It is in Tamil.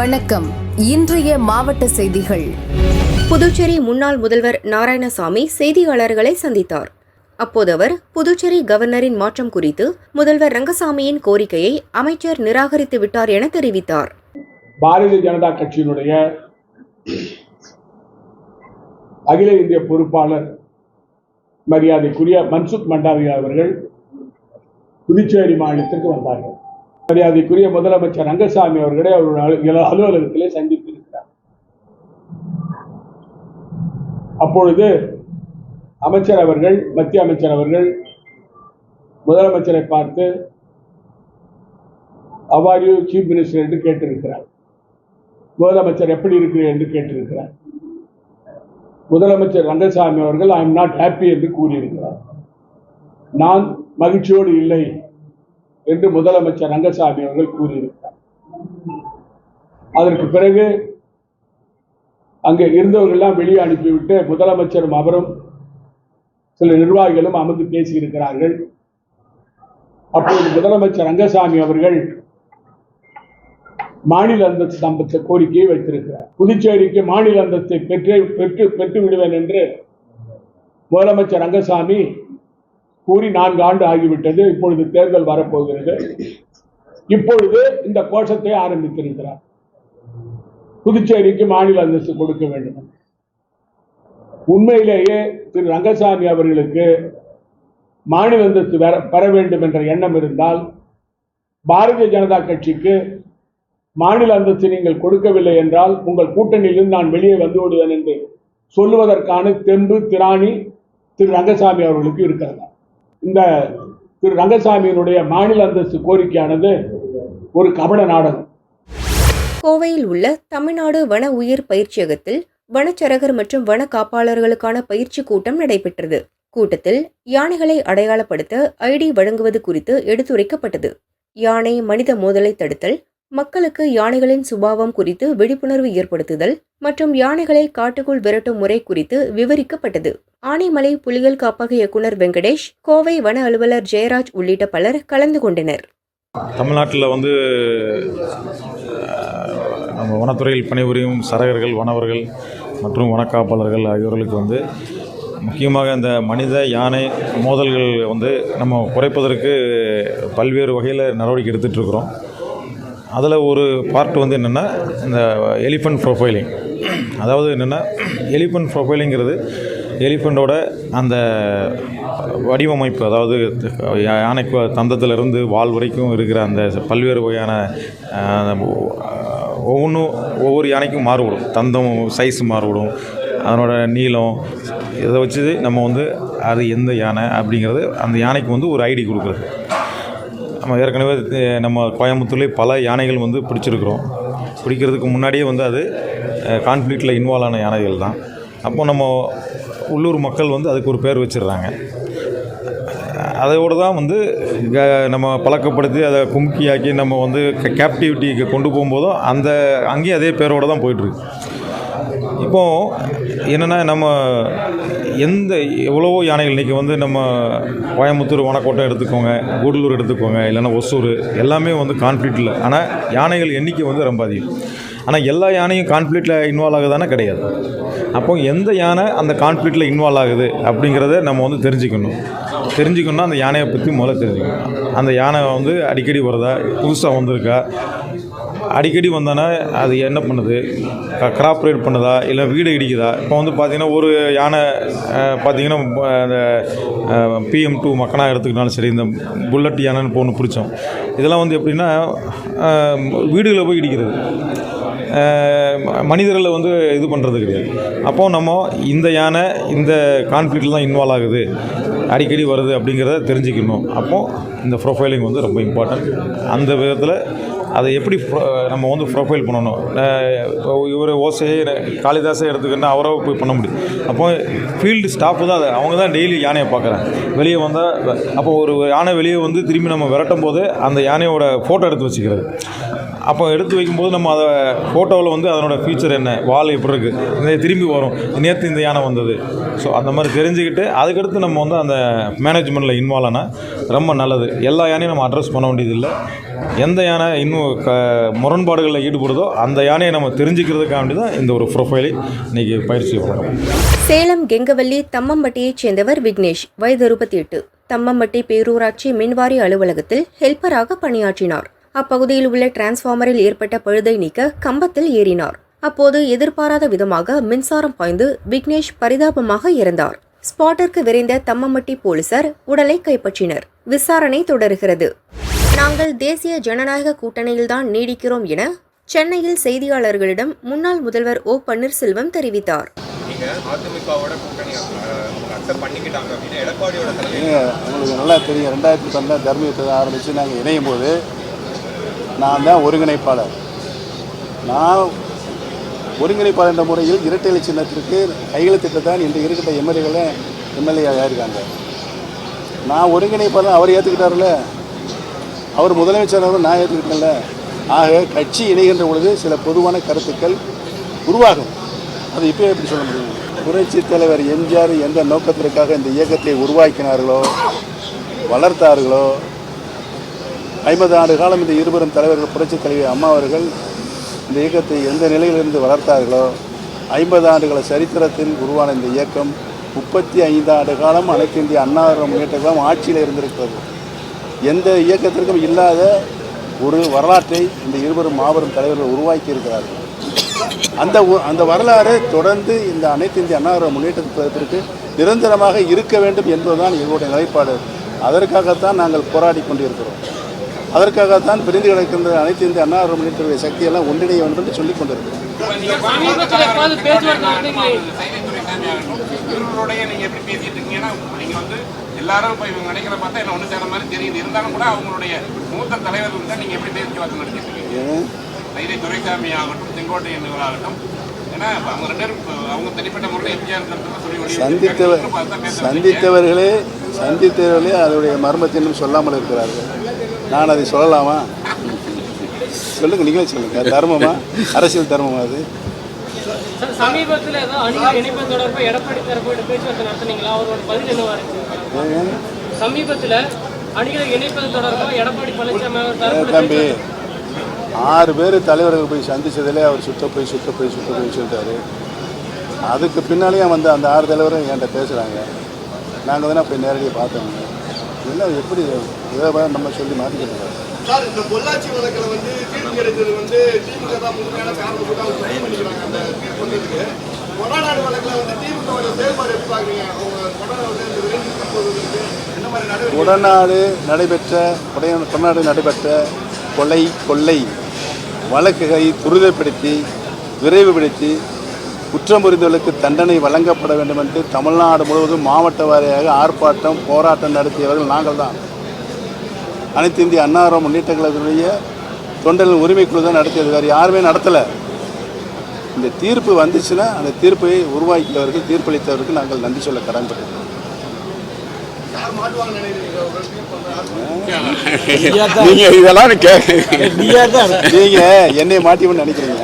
வணக்கம். இன்றைய மாவட்ட செய்திகள். புதுச்சேரி முன்னாள் முதல்வர் நாராயணசாமி செய்தியாளர்களை சந்தித்தார். அப்போது அவர் புதுச்சேரி கவர்னரின் மாற்றம் குறித்து முதல்வர் ரங்கசாமியின் கோரிக்கையை அமைச்சர் நிராகரித்து விட்டார் என தெரிவித்தார். பாரதிய ஜனதா கட்சியினுடைய அகில இந்திய பொறுப்பாளர் மரியாதைக்குரிய மன்சுக் மண்டாவியா அவர்கள் புதுச்சேரி மாநிலத்திற்கு வந்தார்கள். மரியாதைக்குரிய முதலமைச்சர் ரங்கசாமி அவர்களை அவருடைய அலுவலகத்திலே சந்தித்திருக்கிறார். அப்பொழுது அமைச்சர் அவர்கள் மத்திய அமைச்சர் அவர்கள் முதலமைச்சரை பார்த்து அவாரியூ சீஃப் மினிஸ்டர் என்று கேட்டிருக்கிறார். முதலமைச்சர் எப்படி இருக்கிறீர்? என்று கேட்டிருக்கிறார். முதலமைச்சர் ரங்கசாமி அவர்கள் ஐ எம் நாட் ஹாப்பி என்று கூறியிருக்கிறார். நான் மகிழ்ச்சியோடு இல்லை. என்று முதலமைச்சர் ரங்கசாமி அவர்கள் கூறியிருக்கிறார். அதற்கு பிறகு அங்கே இருந்தவர்கள்லாம் வெளியே அனுப்பிவிட்டு முதலமைச்சரும் அவரும் சில நிர்வாகிகளும் அமர்ந்து பேசியிருக்கிறார்கள். அப்போது முதலமைச்சர் ரங்கசாமி அவர்கள் மாநில அந்தஸ்து சம்பந்த கோரிக்கையை வைத்திருக்கிறார். புதுச்சேரிக்கு மாநில அந்தஸ்தை பெற்று பெற்று பெற்று விடுவேன் என்று முதலமைச்சர் ரங்கசாமி கூறி நான்கு ஆண்டு ஆகிவிட்டது. இப்பொழுது தேர்தல் வரப்போகிறது. இப்பொழுது இந்த கோஷத்தை ஆரம்பித்திருக்கிறார். புதுச்சேரிக்கு மாநில அந்தஸ்து கொடுக்க வேண்டும். உண்மையிலேயே திரு ரங்கசாமி அவர்களுக்கு மாநில அந்தஸ்து பெற- பெற வேண்டும் என்ற எண்ணம் இருந்தால் பாரதிய ஜனதா கட்சிக்கு மாநில அந்தஸ்து நீங்கள் கொடுக்கவில்லை என்றால் உங்கள் கூட்டணியிலிருந்து நான் வெளியே வந்து விடுவேன் என்று சொல்லுவதற்கான தெம்பு திராணி திரு ரங்கசாமி அவர்களுக்கு இருக்கிறதா? இந்த திரு ரங்கசாமியினுடைய மாநில அந்தஸ்து கோரிக்கையானது ஒரு கபட நாடகம். கோவையில் உள்ள தமிழ்நாடு வன உயிர் பயிற்சியகத்தில் வனச்சரகர் மற்றும் வன காப்பாளர்களுக்கான பயிற்சி கூட்டம் நடைபெற்றது. கூட்டத்தில் யானைகளை அடையாளப்படுத்த ஐடி வழங்குவது குறித்து எடுத்துரைக்கப்பட்டது. யானை மனித மோதலை தடுத்தல் மக்களுக்கு யானைகளின் சுபாவம் குறித்து விழிப்புணர்வு ஏற்படுத்துதல் மற்றும் யானைகளை காட்டுக்குள் விரட்டும் முறை குறித்து விவரிக்கப்பட்டது. ஆனைமலை புலிகள் காப்பக இயக்குனர் வெங்கடேஷ் கோவை வன அலுவலர் ஜெயராஜ் உள்ளிட்ட பலர் கலந்து கொண்டனர். தமிழ்நாட்டில் வந்து நம்ம வனத்துறையில் பணிபுரியும் சரகர்கள் வனவர்கள் மற்றும் வனக்காப்பாளர்கள் ஆகியோர்களுக்கு வந்து முக்கியமாக இந்த மனித யானை மோதல்கள் வந்து நம்ம குறைப்பதற்கு பல்வேறு வகையில் நடவடிக்கை எடுத்துகிட்ருக்குறோம் இருக்கிறோம். அதில் ஒரு பார்ட் வந்து என்னென்னா இந்த எலிஃபண்ட் ப்ரொஃபைலிங் அதாவது என்னென்னா எலிஃபண்ட் ப்ரொஃபைலிங்கிறது எலிஃபண்டோட அந்த வடிவமைப்பு அதாவது யானை தந்தத்திலிருந்து வால் வரைக்கும் இருக்கிற அந்த பல்வேறு வகையான ஒவ்வொன்றும் ஒவ்வொரு யானைக்கும் மாறுபடும். தந்தம் சைஸ் மாறுபடும். அதனோட நீளம் இதை வச்சு நம்ம வந்து அது எந்த யானை அப்படிங்கிறது அந்த யானைக்கு வந்து ஒரு ஐடி கொடுக்குறது. நம்ம ஏற்கனவே நம்ம கோயம்புத்தூர்லேயே பல யானைகள் வந்து பிடிச்சிருக்கிறோம். பிடிக்கிறதுக்கு முன்னாடியே வந்து அது கான்ஃப்ளிக்டில் இன்வால்வ் ஆன யானைகள் தான். அப்போ நம்ம உள்ளூர் மக்கள் வந்து அதுக்கு ஒரு பேர் வச்சிடுறாங்க. அதோடு தான் வந்து க- நம்ம பழக்கப்படுத்தி அதை கும்கியாக்கி நம்ம வந்து கேப்டிவிட்டிக்கு கொண்டு போகும்போதும் அந்த அங்கேயும் அதே பேரோடு தான் போயிட்டுருக்கு. இப்போ என்னென்னா நம்ம எந்த எவ்வளவோ யானைகள் இன்றைக்கி வந்து நம்ம கோயம்புத்தூர் வனக்கோட்டை எடுத்துக்கோங்க கூடலூர் எடுத்துக்கோங்க இல்லைன்னா ஒசூர் எல்லாமே வந்து கான்ஃப்ளிக்டில் ஆனால் யானைகள் எண்ணிக்கை வந்து ரொம்ப அதிகம். ஆனால் எல்லா யானையும் கான்ஃப்ளிக்டில் இன்வால்வ் ஆகுதானே கிடையாது. அப்போ எந்த யானை அந்த கான்ஃப்ளிக்டில் இன்வால்வ் ஆகுது அப்படிங்கிறத நம்ம வந்து தெரிஞ்சுக்கணும். தெரிஞ்சுக்கணும்னா அந்த யானையை பற்றி முதல்ல தெரிஞ்சுக்கணும். அந்த யானை வந்து அடிக்கடி வருதா? புதுசாக வந்திருக்கா? அடிக்கடி வந்தோன்னா அது என்ன பண்ணுது? கிராப்ரேட் பண்ணுதா? இல்லை வீடு இடிக்குதா? இப்போ வந்து பார்த்தீங்கன்னா ஒரு யானை பார்த்தீங்கன்னா அந்த பிஎம் டூ மக்கனா எடுத்துக்கிட்டாலும் சரி இந்த புல்லட் யானைன்னு போகணும் பிடிச்சோம். இதெல்லாம் வந்து எப்படின்னா வீடுகளை போய் இடிக்கிறது. ம- மனிதர்களை வந்து இது பண்ணுறது கிடையாது. அப்போ நம்ம இந்த யானை இந்த கான்ஃப்ளிக்டில் தான் இன்வால்வ் ஆகுது. அடிக்கடி வருது அப்படிங்கிறத தெரிஞ்சுக்கணும். அப்போது இந்த ப்ரொஃபைலிங் வந்து ரொம்ப இம்பார்ட்டன்ட் அந்த விதத்தில் அதை எப்படி நம்ம வந்து ப்ரொஃபைல் பண்ணணும்? இவர் ஓசையை காளிதாசை எடுத்துக்கிட்டா அவரோ போய் பண்ண முடியும். அப்போ ஃபீல்டு ஸ்டாஃப் தான் அதை. அவங்க தான் டெய்லி யானையை பார்க்குறாங்க. வெளியே வந்தால் அப்போ ஒரு யானை வெளியே வந்து திரும்பி நம்ம விரட்டும் போது அந்த யானையோட ஃபோட்டோ எடுத்து வச்சுக்கிறது. அப்போ எடுத்து வைக்கும்போது நம்ம அதை ஃபோட்டோவில் வந்து அதனோட ஃபியூச்சர் என்ன? வால் எப்படி இருக்குது இந்த திரும்பி வரும். நேற்று இந்த யானை வந்தது. ஸோ அந்த மாதிரி தெரிஞ்சுக்கிட்டு அதுக்கடுத்து நம்ம வந்து அந்த மேனேஜ்மெண்ட்டில் இன்வால்வ் ஆனால் ரொம்ப நல்லது. எல்லா யானையும் நம்ம அட்ரஸ் பண்ண வேண்டியதில்லை. எந்த யானை இன்னும் க முரண்பாடுகளில் ஈடுபடுதோ அந்த யானையை நம்ம தெரிஞ்சுக்கிறதுக்காண்டி தான் இந்த ஒரு ப்ரொஃபைலை இன்றைக்கி பயிற்சி வழங்கும் சேலம் கெங்கவல்லி தம்மம்பட்டியைச் சேர்ந்தவர் விக்னேஷ். வயது இருபத்தி எட்டு. தம்மம்பட்டி பேரூராட்சி மின்வாரி அலுவலகத்தில் ஹெல்ப்பராக பணியாற்றினார். அப்பகுதியில் உள்ள டிரான்ஸ்ஃபார்மரில் ஏற்பட்ட பழுதை நீக்க கம்பத்தில் ஏறினார். அப்போது எதிர்பாராத விதமாக மின்சாரம் பாய்ந்து விக்னேஷ் பரிதாபமாக இறந்தார். ஸ்பாட்டிற்கு விரைந்த தம்மம்பட்டி போலீசார் உடலை கைப்பற்றினர். விசாரணை தொடர்கிறது. நாங்கள் தேசிய ஜனநாயக கூட்டணியில்தான் நீடிக்கிறோம் என சென்னையில் செய்தியாளர்களிடம் முன்னாள் முதல்வர் ஓ. பன்னீர்செல்வம் தெரிவித்தார். உங்களுக்கு நல்லா தெரியும். ரெண்டாயிரத்தி பன்னெண்டு தர்மயுத்தத்தை ஆரம்பித்து நாங்கள் இணையும் போது நான் தான் ஒருங்கிணைப்பாளர். நான் ஒருங்கிணைப்பாளர் என்ற முறையில் இரட்டை இலை சின்னத்திற்கு கையெழுத்திட்டு தான் இன்று இருக்கிற எம்எல்ஏகளை எம்எல்ஏ ஆயிருக்காங்க. நான் ஒருங்கிணைப்பாளர் அவர் ஏற்றுக்கிட்டார்ல அவர் முதலமைச்சர் நான் ஏற்றுக்கிட்டேன்ல ஆக கட்சி இணைகின்ற பொழுது சில பொதுவான கருத்துக்கள் உருவாகும். அது இப்போ எப்படி சொல்ல முடியும்? புரட்சி தலைவர் எம்ஜிஆர் எந்த நோக்கத்திற்காக இந்த இயக்கத்தை உருவாக்கினார்களோ வளர்த்தார்களோ ஐம்பது ஆண்டு காலம் இந்த இருபெரும் தலைவர்கள் புரட்சி தலைவர் அம்மா அவர்கள் இந்த இயக்கத்தை எந்த நிலையிலிருந்து வளர்த்தார்களோ ஐம்பது ஆண்டுகள சரித்திரத்தில் உருவான இந்த இயக்கம் முப்பத்தி ஐந்து ஆண்டு காலம் அனைத்து இந்திய அண்ணா முன்னேற்ற ஆட்சியில் இருந்திருக்கிறது. எந்த இயக்கத்திற்கும் இல்லாத ஒரு வரலாற்றை இந்த இருவரும் மாபெரும் தலைவர்கள் உருவாக்கி இருக்கிறார்கள் அந்த அந்த வரலாறு தொடர்ந்து இந்த அனைத்து இந்திய அண்ணா முன்னேற்றத்திற்கு நிரந்தரமாக இருக்க வேண்டும் என்பதுதான் எங்களுடைய நிலைப்பாடு. அதற்காகத்தான் நாங்கள் போராடி கொண்டிருக்கிறோம். அதற்காகத்தான் பிரிந்து கிடக்கின்ற அனைத்து இந்திய அண்ணா முன்னேற்ற சக்தியெல்லாம் ஒன்றிணைய வேண்டும் என்று சொல்லிக் கொண்டிருக்கிறோம் எல்லாரும் இப்போ இவங்க நினைக்கிற பார்த்தா என்ன ஒன்று சேர மாதிரி தெரியுது. இருந்தாலும் கூட அவங்களுடைய மூத்த தலைவர்கள் தான் நீங்க எப்படி பேச்சுவார்த்தை ஏன்? தைரிய துரைசாமி ஆகட்டும் சொல்லி ஒளி சந்தித்தவர் சந்தித்தவர்களே சந்தித்தவர்களே அதனுடைய மர்மத்தை இன்னும் சொல்லாமல் இருக்கிறார்கள். நான் அதை சொல்லலாமா? சொல்லுங்க நீங்களே சொல்லுங்க. அது தர்மமா? அரசியல் தர்மமா அது? சமீபத்தில் இணைப்பு எடப்பாடி தரப்பு பேச்சுவார்த்தை நடத்துனீங்களா? அவரோட பதில் என்னவா இருக்கு ஏன்? சமீபத்தில் அணிகளை இணைப்பது தொடர்பாக எடப்பாடி பழனிசாமி அவர் ஏன் தரப்பு தம்பி ஆறு பேர் தலைவர்கள் போய் சந்திச்சதிலே அவர் சுத்த போய் சுத்த போய் சுத்த போய் சொல்லிட்டாரு. அதுக்கு பின்னாலேயும் வந்து அந்த ஆறு தலைவரும் என்கிட்ட பேசுகிறாங்க நாங்கள் தானே போய் நேரடியாக பார்த்தோம். இதெல்லாம் எப்படி இதை நம்ம சொல்லி மாற்றிக்கிறோம் சார் இந்த பொள்ளாச்சி வழக்கில் வந்து தீர்ப்பு கிடைத்தது வந்து திமுக தான் முழுமையான காரணம் கூட அவங்க ட்ரை பண்ணிக்கிறாங்க அந்த தீர்ப்பு வந்ததுக்கு. கொடநாடு வழக்கில் வந்து திமுக செயல்பாடு எப்படி பார்க்குறீங்க? கொடநாடு நடைபெற்ற கொடநாடு நடைபெற்ற கொலை கொள்ளை வழக்குகளை துரிதப்படுத்தி விரைவுபடுத்தி குற்றம் புரிந்தவர்களுக்கு தண்டனை வழங்கப்பட வேண்டும் என்று தமிழ்நாடு முழுவதும் மாவட்ட வாரியாக ஆர்ப்பாட்டம் போராட்டம் நடத்தியவர்கள் நாங்கள் தான் அனைத்து இந்திய அன்னார முன்னேற்ற கழகத்தினுடைய தொண்டர்கள் உரிமைக்குழு தான் நடத்தியது. வேறு யாருமே நடத்தலை. இந்த தீர்ப்பு வந்துச்சுன்னா அந்த தீர்ப்பை உருவாக்கியவர்கள் தீர்ப்பளித்தவருக்கு நாங்கள் நன்றி சொல்ல வந்து நீங்க இதெல்லாம் நீங்க என்னை மாட்டிவன்னு நினைக்கிறீங்க.